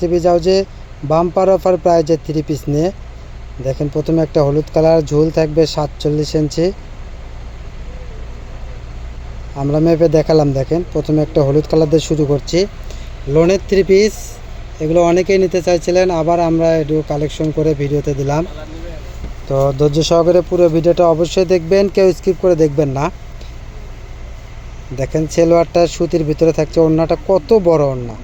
Three হাউজে bumper offer প্রাইজের three piece নিয়ে। দেখেন, প্রথমে একটা হলুদ কালার, ঝুল থাকবে সাতচল্লিশ ইঞ্চি। আমরা মেপে দেখালাম, দেখেন, প্রথমে একটা হলুদ কালার দিয়ে শুরু করছি। লোনের থ্রি পিস এগুলো অনেকেই নিতে চাইছিলেন, আবার আমরা একটু কালেকশন করে ভিডিওতে দিলাম। তো ধৈর্য সহকারে পুরো ভিডিওটা অবশ্যই দেখবেন, কেউ স্কিপ করে দেখবেন না। দেখেন, সেলোয়ারটা সুতির ভিতরে থাকছে, ওড়নাটা কত বড় ওড়না।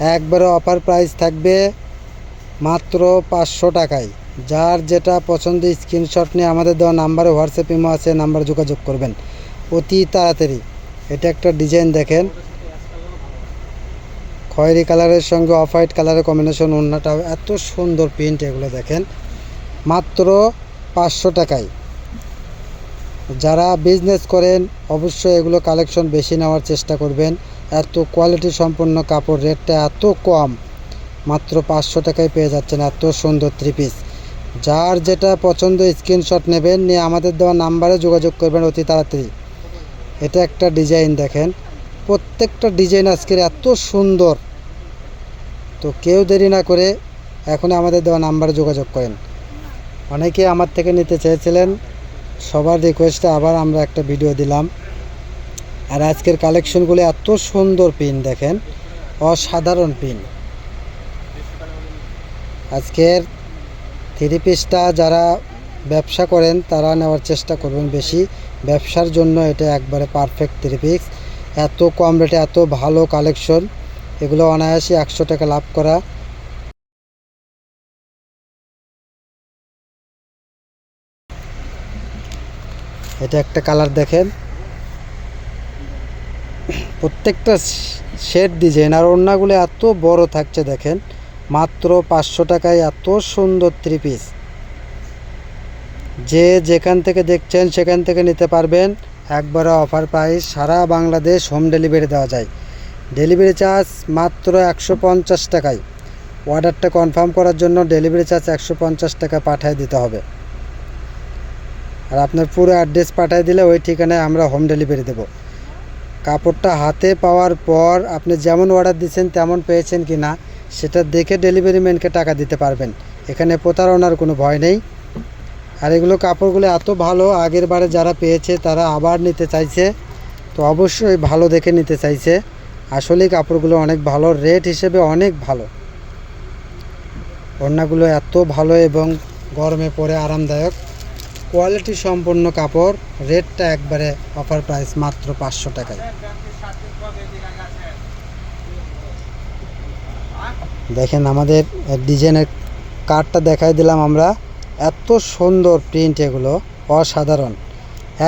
একবারে অফার প্রাইস থাকবে মাত্র পাঁচশো টাকায়। যার যেটা পছন্দ স্ক্রিনশট নিয়ে আমাদের দেওয়া নাম্বারে হোয়াটসঅ্যাপ ইমো আছে নাম্বারে যোগাযোগ করবেন। অতি তাড়াতাড়ি। এটা একটা ডিজাইন দেখেন। খয়েরি কালারের সঙ্গে অফ হোয়াইট কালারের কম্বিনেশন ওড়নাটাও এত সুন্দর প্রিন্ট এগুলো দেখেন। মাত্র পাঁচশো টাকায়। যারা বিজনেস করেন, অবশ্যই এগুলো কালেকশন বেশি নেওয়ার চেষ্টা করবেন। এত কোয়ালিটি সম্পন্ন কাপড় রেটটা এত কম, মাত্র পাঁচশো টাকায় পেয়ে যাচ্ছেন এত সুন্দর থ্রি পিস যার যেটা পছন্দ স্ক্রিনশট নেবেন, নিয়ে আমাদের দেওয়া নাম্বারে যোগাযোগ করবেন অতি তাড়াতাড়ি। এটা একটা ডিজাইন দেখেন। প্রত্যেকটা ডিজাইন আজকের এত সুন্দর। তো কেউ দেরি না করে এখন আমাদের দেওয়া নাম্বারে যোগাযোগ করেন। অনেকে আমার থেকে নিতে চেয়েছিলেন সবার রিকোয়েস্টে আবার আমরা একটা ভিডিও দিলাম। আর আজকের কালেকশনগুলো এত সুন্দর পিন দেখেন, অসাধারণ পিন আজকের থ্রি পিসটা যারা ব্যবসা করেন, তারা নেওয়ার চেষ্টা করবেন বেশি। ব্যবসার জন্য এটা একবারে পারফেক্ট থ্রি পিস এত কম রেটে এত ভালো কালেকশন এগুলো অনায়াসে একশো টাকা লাভ করা। এটা একটা কালার দেখেন। প্রত্যেকটা শেড ডিজাইন আর ওড়নাগুলো এত বড় থাকছে দেখেন। মাত্র পাঁচশো টাকায় এত সুন্দর থ্রি পিস যে যেখান থেকে দেখছেন সেখান থেকে নিতে পারবেন। একবারে অফার প্রাইস সারা বাংলাদেশ হোম ডেলিভারি দেওয়া যায়। ডেলিভারি চার্জ মাত্র একশো পঞ্চাশ টাকায়। অর্ডারটা কনফার্ম করার জন্য ডেলিভারি চার্জ একশো পঞ্চাশ টাকা পাঠিয়ে দিতে হবে। আর আপনার পুরো অ্যাড্রেস পাঠিয়ে দিলে ওই ঠিকানায় আমরা হোম ডেলিভারি দেব। কাপড়টা হাতে পাওয়ার পর আপনি যেমন অর্ডার দিচ্ছেন তেমন পেয়েছেন কি না, সেটা দেখে ডেলিভারি ম্যানকে টাকা দিতে পারবেন। এখানে প্রতারণার কোনো ভয় নেই। আর এগুলো কাপড়গুলো এত ভালো, আগের বারে যারা পেয়েছে তারা আবার নিতে চাইছে। তো অবশ্যই ভালো দেখে নিতে চাইছে। আসলেই কাপড়গুলো অনেক ভালো রেট হিসেবে অনেক ভালো। ওড়নাগুলো এত ভালো এবং গরমে পরে আরামদায়ক। কোয়ালিটি সম্পন্ন কাপড়, রেটটা একবারে অফার প্রাইস মাত্র পাঁচশো টাকায়। দেখেন আমাদের ডিজাইনের কার্ডটা দেখাই দিলাম আমরা। এত সুন্দর প্রিন্ট এগুলো, অসাধারণ।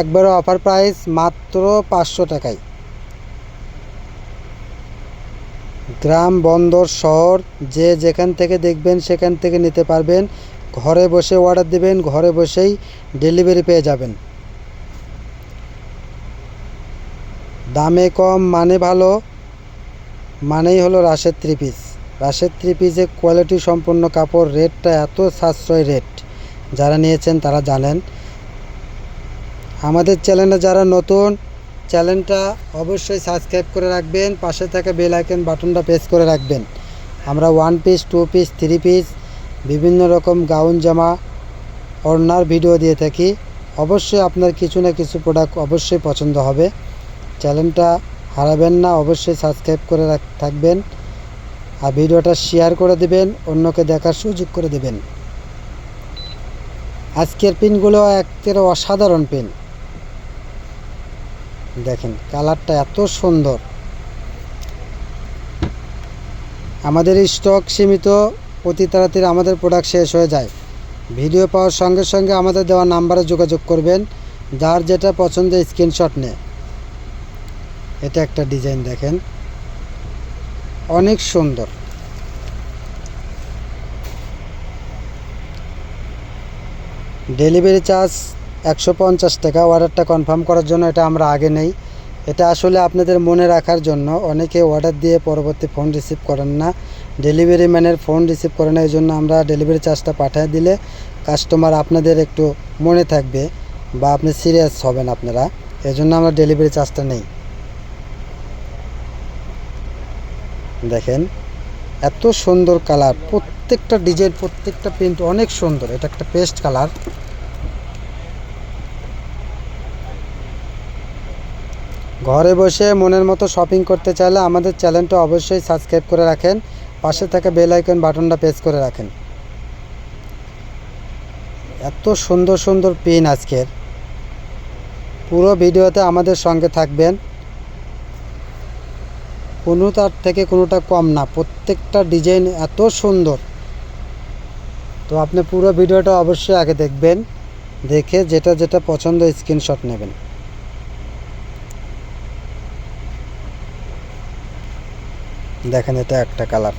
একবারে অফার প্রাইস মাত্র পাঁচশো টাকায়। গ্রাম, বন্দর, শহর, যে যেখান থেকে দেখবেন সেখান থেকে নিতে পারবেন। ঘরে বসে অর্ডার দিবেন, ঘরে বসেই ডেলিভারি পেয়ে যাবেন। দামে কম মানে ভালো, মানেই হলো রাশের থ্রি পিস রাশের থ্রি পিসে কোয়ালিটি সম্পন্ন কাপড় রেটটা এত সাশ্রয় রেট যারা নিয়েছেন তারা জানেন। আমাদের চ্যানেলে যারা নতুন, চ্যানেলটা অবশ্যই সাবস্ক্রাইব করে রাখবেন, পাশে থাকা বেল আইকন বাটনটা প্রেস করে রাখবেন। আমরা one piece two piece three piece বিভিন্ন রকম গাউন, জামা, ওড়নার ভিডিও দিয়ে থাকি। অবশ্যই আপনার কিছু না কিছু প্রোডাক্ট অবশ্যই পছন্দ হবে। চ্যানেলটা হারাবেন না, অবশ্যই সাবস্ক্রাইব করে থাকবেন। আর ভিডিওটা শেয়ার করে দিবেন, অন্যকে দেখার সুযোগ করে দিবেন। আজকের পিনগুলো একের অসাধারণ পিন দেখেন কালারটা এত সুন্দর। আমাদের স্টক সীমিত অতি তাড়াতাড়ি আমাদের প্রোডাক্ট শেষ হয়ে যায়। ভিডিও পাওয়ার সঙ্গে সঙ্গে আমাদের দেওয়া নাম্বারে যোগাযোগ করবেন, যার যেটা পছন্দ স্ক্রিনশট নিয়ে এটা একটা ডিজাইন দেখেন। অনেক সুন্দর। ডেলিভারি চার্জ একশো পঞ্চাশ টাকা। অর্ডারটা কনফার্ম করার জন্য এটা আমরা আগে নেই। এটা আসলে আপনাদের মনে রাখার জন্য। অনেকে অর্ডার দিয়ে পরবর্তী ফোন রিসিভ করেন না। ডেলিভারি ম্যানের ফোন রিসিভ করে না এই জন্য আমরা ডেলিভারি চার্জটা পাঠিয়ে দিলে কাস্টমার আপনাদের একটু মনে থাকবে বা আপনি সিরিয়াস হবেন আপনারা। এই জন্য আমরা ডেলিভারি চার্জটা নেই। দেখেন, এত সুন্দর কালার, প্রত্যেকটা ডিজাইন, প্রত্যেকটা প্রিন্ট অনেক সুন্দর। এটা একটা পেস্ট কালার। ঘরে বসে মনের মতো শপিং করতে চাইলে আমাদের চ্যানেলটা অবশ্যই সাবস্ক্রাইব করে রাখেন। পাশে থাকা বেল আইকন বাটনটা প্রেস করে রাখেন। এত সুন্দর সুন্দর পেন আজকের। পুরো ভিডিওতে আমাদের সঙ্গে থাকবেন। কোনো তার থেকে কোনোটা কম না, প্রত্যেকটা ডিজাইন এত সুন্দর। তো আপনি পুরো ভিডিওটা অবশ্যই আগে দেখবেন, দেখে যেটা যেটা পছন্দ স্ক্রিনশট নেবেন। দেখেন এটা একটা কালার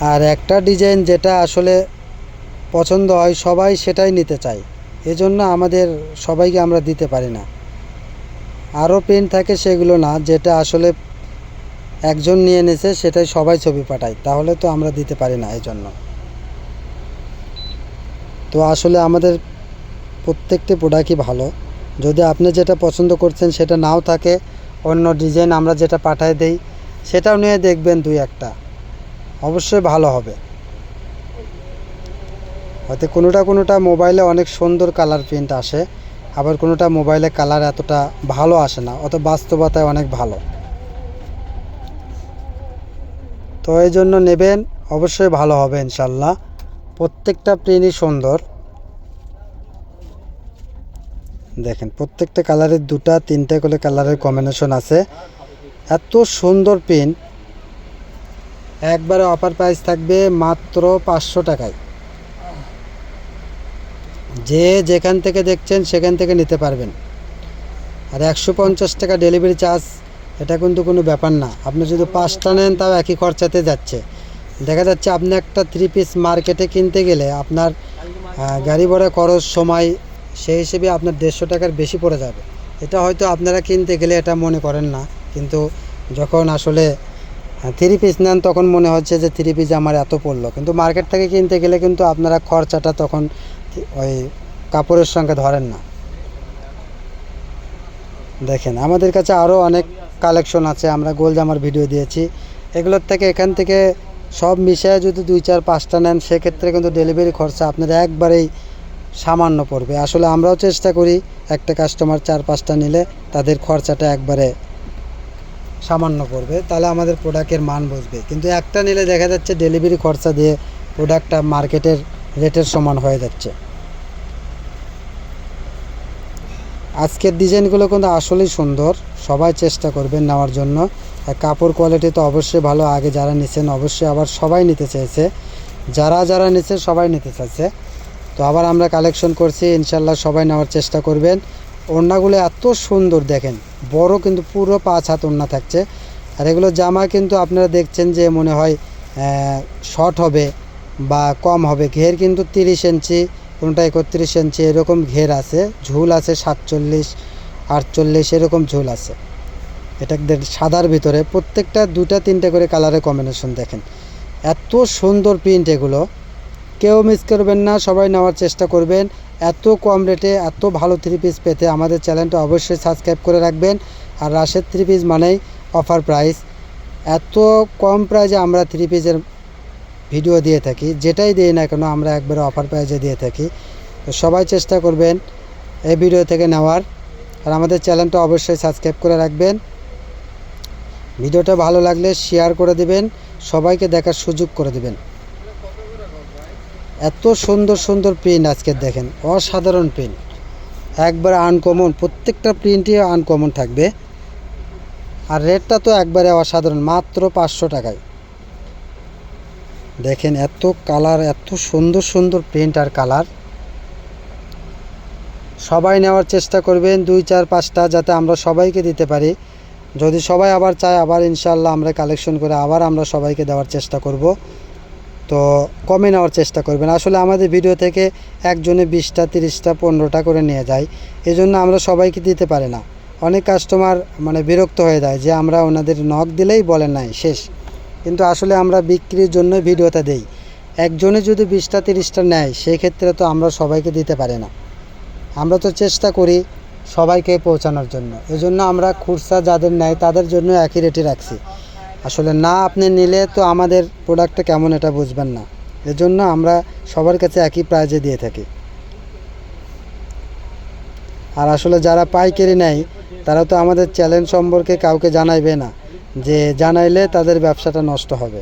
আর একটা ডিজাইন যেটা আসলে পছন্দ হয়, সবাই সেটাই নিতে চায়। এজন্য আমাদের সবাইকে আমরা দিতে পারি না। আরও পেন থাকে সেগুলো না, যেটা আসলে একজন নিয়ে নিছে, সেটাই সবাই ছবি পাঠায়। তাহলে তো আমরা দিতে পারি না এই জন্য তো আসলে আমাদের প্রত্যেকটি প্রোডাক্টই ভালো। যদি আপনি যেটা পছন্দ করছেন সেটা নাও থাকে, অন্য ডিজাইন আমরা যেটা পাঠায় দেই, সেটাও নিয়ে দেখবেন দুই একটা। অবশ্যই ভালো হবে। হয়তো কোনোটা কোনোটা মোবাইলে অনেক সুন্দর কালার প্রিন্ট আসে, আবার কোনোটা মোবাইলে কালার এতটা ভালো আসে না, অত বাস্তবতায় অনেক ভালো। তো এই জন্য নেবেন, অবশ্যই ভালো হবে ইনশাল্লাহ। প্রত্যেকটা প্রিন্টই সুন্দর। দেখেন, প্রত্যেকটা কালারের দুটা, তিনটে করে কালারের কম্বিনেশন আছে। এত সুন্দর পেন একবারে অফার প্রাইস থাকবে মাত্র পাঁচশো টাকায়। যে যেখান থেকে দেখছেন সেখান থেকে নিতে পারবেন। আর একশো পঞ্চাশ টাকা ডেলিভারি চার্জ এটা কিন্তু কোনো ব্যাপার না। আপনি যদি পাঁচটা নেন, তাও একই খরচাতে যাচ্ছে। দেখা যাচ্ছে আপনি একটা থ্রি পিস মার্কেটে কিনতে গেলে আপনার গাড়ি ভাড়া খরচ সময়, সেই হিসেবে আপনার দেড়শো টাকার বেশি পড়ে যাবে। এটা হয়তো আপনারা কিনতে গেলে এটা মনে করেন না। কিন্তু যখন আসলে থ্রি পিস নেন, তখন মনে হচ্ছে যে থ্রি পিস আমার এত পড়ল। কিন্তু মার্কেট থেকে কিনতে গেলে কিন্তু আপনারা খরচাটা তখন ওই কাপড়ের সঙ্গে ধরেন না। দেখেন, আমাদের কাছে আরও অনেক কালেকশন আছে, আমরা গোল জামার ভিডিও দিয়েছি। এগুলোর থেকে এখান থেকে সব মিশিয়ে যদি দুই চার পাঁচটা নেন, সেক্ষেত্রে কিন্তু ডেলিভারি খরচা আপনার একবারেই সামান্য পড়বে। আসলে আমরাও চেষ্টা করি একটা কাস্টমার চার পাঁচটা নিলে তাদের খরচাটা একবারে সামান্য পড়বে, তাহলে আমাদের প্রোডাক্টের মান বুঝবে। কিন্তু একটা নিলে দেখা যাচ্ছে ডেলিভারি খরচা দিয়ে প্রোডাক্টটা মার্কেটের রেটের সমান হয়ে যাচ্ছে। আজকের ডিজাইনগুলো কিন্তু আসলেই সুন্দর, সবাই চেষ্টা করবেন নেওয়ার জন্য। কাপড় কোয়ালিটি তো অবশ্যই ভালো, আগে যারা নিছেন অবশ্যই আবার সবাই নিতে চাইছে। যারা যারা নিচ্ছে সবাই নিতে চাইছে। তো আবার আমরা কালেকশন করছি ইনশাল্লাহ সবাই নেওয়ার চেষ্টা করবেন। ওড়নাগুলো এত সুন্দর দেখেন। বড় কিন্তু পুরো পাঁচ হাত ওড়না থাকছে। আর এগুলো জামা কিন্তু আপনারা দেখছেন যে মনে হয় শর্ট হবে বা কম হবে। ঘের কিন্তু তিরিশ ইঞ্চি, কোনোটা একত্রিশ ইঞ্চি এরকম ঘের আছে। ঝুল আছে সাতচল্লিশ, আটচল্লিশ এরকম ঝুল আছে। এটা সাদার ভিতরে। প্রত্যেকটা দুটা তিনটে করে কালারের কম্বিনেশন দেখেন। এত সুন্দর প্রিন্ট এগুলো। কেউ মিস করবেন না, সবাই নেওয়ার চেষ্টা করবেন। এত কম রেটে এত ভালো থ্রি পিস পেতে আমাদের চ্যানেলটা অবশ্যই সাবস্ক্রাইব করে রাখবেন। আর রাশের থ্রি পিস মানেই অফার প্রাইস এত কম প্রাইজে আমরা থ্রি পিসের ভিডিও দিয়ে থাকি, যেটাই দিই না কেন আমরা একবারে অফার প্রাইজে দিয়ে থাকি। তো সবাই চেষ্টা করবেন এই ভিডিও থেকে নেওয়ার। আর আমাদের চ্যানেলটা অবশ্যই সাবস্ক্রাইব করে রাখবেন। ভিডিওটা ভালো লাগলে শেয়ার করে দিবেন, সবাইকে দেখার সুযোগ করে দিবেন। এত সুন্দর সুন্দর প্রিন্ট আজকে দেখেন, অসাধারণ প্রিন্ট একবারে আনকমন প্রত্যেকটা প্রিন্টই আনকমন থাকবে। আর রেটটা তো একবারে অসাধারণ, মাত্র পাঁচশো টাকায়। দেখেন এত কালার এত সুন্দর সুন্দর প্রিন্ট আর কালার সবাই নেওয়ার চেষ্টা করবেন, দুই, চার, পাঁচটা, যাতে আমরা সবাইকে দিতে পারি। যদি সবাই আবার চায়, আবার ইনশাল্লাহ আমরা কালেকশন করে আবার আমরা সবাইকে দেওয়ার চেষ্টা করব। তো কমে নেওয়ার চেষ্টা করবেন। আসলে আমাদের ভিডিও থেকে একজনে বিশটা, তিরিশটা, পনেরোটা করে নিয়ে যায়। এই জন্য আমরা সবাইকে দিতে পারি না। অনেক কাস্টমার মানে বিরক্ত হয়ে যায় যে আমরা ওনাদের নখ দিলেই বলেন নাই, শেষ। কিন্তু আসলে আমরা বিক্রির জন্য ভিডিওটা দেই। একজনে যদি বিশটা, তিরিশটা নেয় সেই ক্ষেত্রে তো আমরা সবাইকে দিতে পারি না। আমরা তো চেষ্টা করি সবাইকে পৌঁছানোর জন্য। এজন্য আমরা খুরসা যাদের নেয়, তাদের জন্য একই রেটে রাখছি। আসলে না আপনি নিলে তো আমাদের প্রোডাক্টটা কেমন এটা বুঝবেন না। এজন্য আমরা সবার কাছে একই প্রাইজে দিয়ে থাকি। আর আসলে যারা পাইকারি নেয়, তারা তো আমাদের চ্যালেঞ্জ সম্পর্কে কাউকে জানাইবে না, যে জানাইলে তাদের ব্যবসাটা নষ্ট হবে।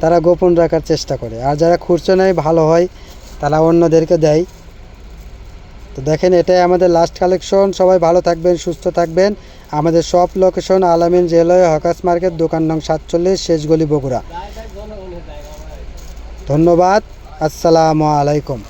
তারা গোপন রাখার চেষ্টা করে। আর যারা খুচরো নেয়, ভালো হয়, তারা অন্যদেরকে দেয়। তো দেখেন, এটাই আমাদের লাস্ট কালেকশন সবাই ভালো থাকবেন, সুস্থ থাকবেন। আমাদের সব লোকেশন আলামিন রেলওয়ে হকাস মার্কেট, দোকান নং সাতচল্লিশ, শেষগলি বগুড়া। ধন্যবাদ। আসসালামু আলাইকুম।